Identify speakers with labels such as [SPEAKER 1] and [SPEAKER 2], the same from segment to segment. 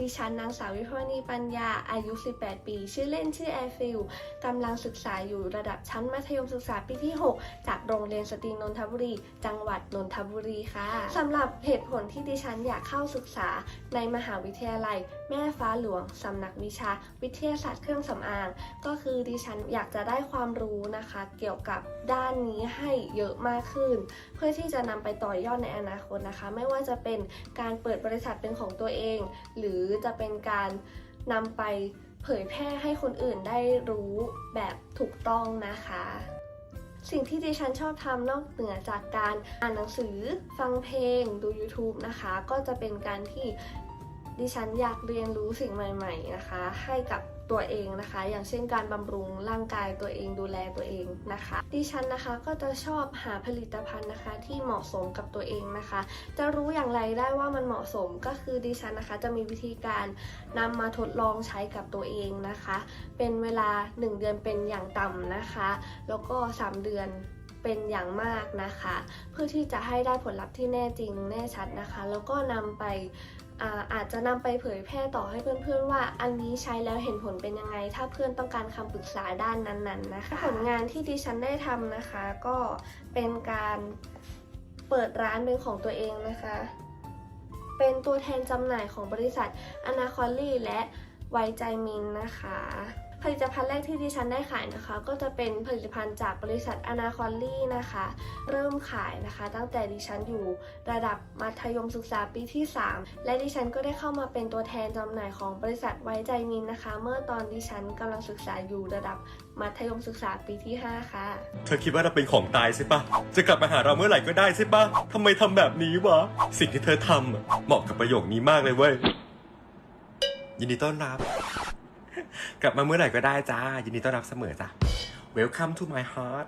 [SPEAKER 1] ดิฉันนางสาววิภาวณีปัญญา อายุ 18 ปี ชื่อเล่นชื่อแอร์ฟิลกำลังศึกษาอยู่ระดับชั้นมัธยมศึกษาปีที่ 6 จากโรงเรียนสตรีนนทบุรี จังหวัดนนทบุรีค่ะสำหรับเหตุผลที่ดิฉันอยากเข้าศึกษาในมหาวิทยาลัย แม่ฟ้าหลวงสำนักวิชาวิทยาศาสตร์เครื่องสำอาง ก็คือดิฉันอยากจะได้ความรู้นะคะ เกี่ยวกับด้านนี้ให้เยอะมากขึ้น เพื่อที่จะนำไปต่อยอดในอนาคตนะคะ ไม่ว่าจะเป็นการเปิดบริษัทเป็นของตัวเอง หรือจะเป็นการนำไปเผยแพร่ให้คนอื่นได้รู้แบบถูกต้องนะคะสิ่งที่ดิฉันชอบทำนอกเหนือจากการอ่านหนังสือฟังเพลงดู YouTube นะคะ ก็จะเป็นการที่ ดิฉันอยากเรียนรู้สิ่งใหม่ๆนะคะ ให้กับตัวเองนะคะ อย่างเช่นการบำรุงร่างกายตัวเองดูแลตัวเองนะคะ ดิฉันนะคะก็จะชอบหาผลิตภัณฑ์นะคะ ที่เหมาะสมกับตัวเองนะคะ จะรู้อย่างไรได้ว่ามันเหมาะสมก็คือดิฉันนะคะ จะมีวิธีการนำมาทดลองใช้กับตัวเองนะคะ เป็นเวลา 1 เดือนเป็นอย่างต่ำนะคะ แล้วก็ 3 เดือนเป็นอย่างมากนะคะ เพื่อที่จะให้ได้ผลลัพธ์ที่แน่จริงแน่ชัดนะคะ แล้วก็นำไป อาจจะนำไปเผยแพร่ต่อให้เพื่อนๆว่า อันนี้ใช้แล้วเห็นผลเป็นยังไง ถ้าเพื่อนต้องการคำปรึกษาด้านนั้นๆนะคะผลงานที่ดิฉันได้ทำนะคะ ก็เป็นการเปิดร้านเป็นของตัวเองนะคะ เป็นตัวแทนจำหน่ายของบริษัทอนาคอลลี่และไวใจมินนะคะ ผลิตภัณฑ์แรกที่ดิฉันได้ขายนะคะ ก็จะเป็นผลิตภัณฑ์จากบริษัทอนาคอลลี่นะคะ เริ่มขายนะคะ ตั้งแต่ดิฉันอยู่ระดับมัธยมศึกษาปีที่ 3 และดิฉันก็ได้เข้ามาเป็นตัวแทนจำหน่ายของบริษัทไว้ใจมินนะคะ เมื่อตอนดิฉันกำลังศึกษาอยู่ระดับมัธยมศึกษาปีที่ 5 ค่ะ
[SPEAKER 2] เธอคิดว่าเราเป็นของตายใช่ปะจะกลับมาหาเราเมื่อไหร่ก็ได้ใช่ปะทำไมทำแบบนี้วะ สิ่งที่เธอทำเหมาะกับประโยคนี้มากเลยเว้ย ยินดีต้อนรับ กลับมาเมื่อไหร่ก็ได้จ้า ยินดีต้อนรับเสมอจ้ะ Welcome to my heart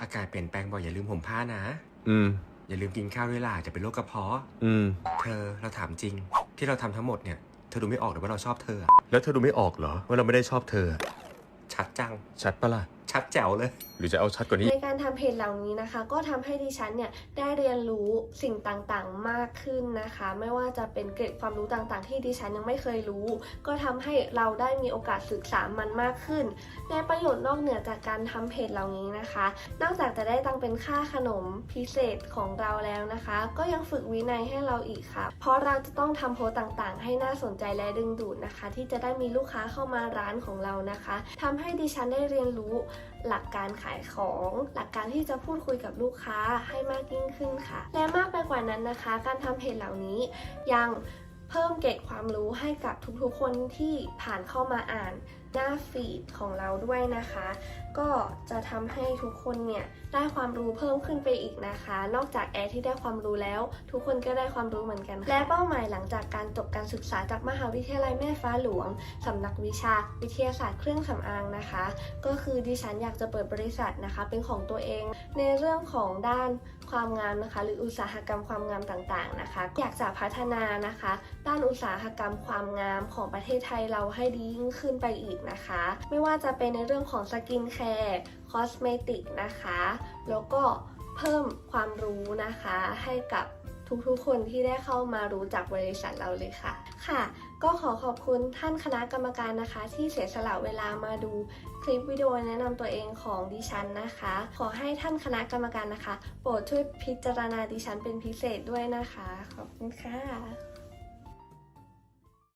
[SPEAKER 2] อากาศเปลี่ยนแปลงบ่อยอย่าลืมห่มผ้านะ
[SPEAKER 3] อืม
[SPEAKER 2] อย่าลืมกินข้าวด้วยล่ะจะเป็นโรคกระเพาะ
[SPEAKER 3] อืม
[SPEAKER 2] เธอเราถามจริง ที่เราทำทั้งหมดเนี่ย เธอดูไม่ออกหรือว่าเราชอบเธออะ
[SPEAKER 3] แล้วเธอดูไม่ออกเหรอ ว่าเราไม่ได้ชอบเธอ
[SPEAKER 2] ชัดจัง
[SPEAKER 3] ชัดปะล่ะ
[SPEAKER 2] ชัดแจ๋วเลย
[SPEAKER 3] หรือจะเอาชัดกว่านี้
[SPEAKER 1] ในการทำเพจเหล่านี้นะคะ ก็ทำให้ดิฉันเนี่ยได้เรียนรู้สิ่งต่างๆมากขึ้นนะคะ ไม่ว่าจะเป็นเกร็ดความรู้ต่างๆ ที่ดิฉันยังไม่เคยรู้ ก็ทำให้เราได้มีโอกาสศึกษามันมากขึ้นและประโยชน์นอกเหนือจากการทำเพจเหล่านี้นะคะ นอกจากจะได้ตังค์เป็นค่าขนมพิเศษของเราแล้วนะคะ ก็ยังฝึกวินัยให้เราอีกค่ะ เพราะเราจะต้องทำโพสต์ต่างๆ ให้น่าสนใจและดึงดูดนะคะ ที่จะได้มีลูกค้าเข้ามาร้านของเรานะคะทำให้ดิฉันได้เรียนรู้หลักการขายของ หลักการที่จะพูดคุยกับลูกค้าให้มากยิ่งขึ้นค่ะ และมากไปกว่านั้นนะคะ การทำเพจเหล่านี้ยังเพิ่มเกร็ดความรู้ให้กับทุกๆคนที่ผ่านเข้ามาอ่านหน้าฟีดของเราด้วยนะคะ ก็จะทำให้ทุกคนเนี่ยได้ความรู้เพิ่มขึ้นไปอีกนะคะ นอกจากแอร์ที่ได้ความรู้แล้ว ทุกคนก็ได้ความรู้เหมือนกัน และเป้าหมายหลังจากการจบการศึกษาจากมหาวิทยาลัยแม่ฟ้าหลวงสำนักวิชา วิทยาศาสตร์เครื่องสำอางนะคะ ก็คือดิฉันอยากจะเปิดบริษัทนะคะเป็นของตัวเอง ในเรื่องของด้านความงามนะคะ หรืออุตสาหกรรมความงามต่างๆนะคะ อยากจะพัฒนานะคะ ด้านอุตสาหกรรมความงามของประเทศไทยเราให้ดียิ่งขึ้นไปอีกนะคะ ไม่ว่าจะเป็นในเรื่องของสกินแคร์คอสเมติกนะคะ แล้วก็เพิ่มความรู้นะคะให้กับทุกๆ คนที่ได้เข้ามารู้จักบริษัทเราเลยค่ะ ค่ะ ก็ขอขอบคุณท่านคณะกรรมการนะคะ ที่เสียสละเวลามาดูคลิปวิดีโอแนะนำตัวเองของดิฉันนะคะ ขอให้ท่านคณะกรรมการนะคะ โปรดช่วยพิจารณาดิฉันเป็นพิเศษด้วยนะคะ ขอบคุณค่ะ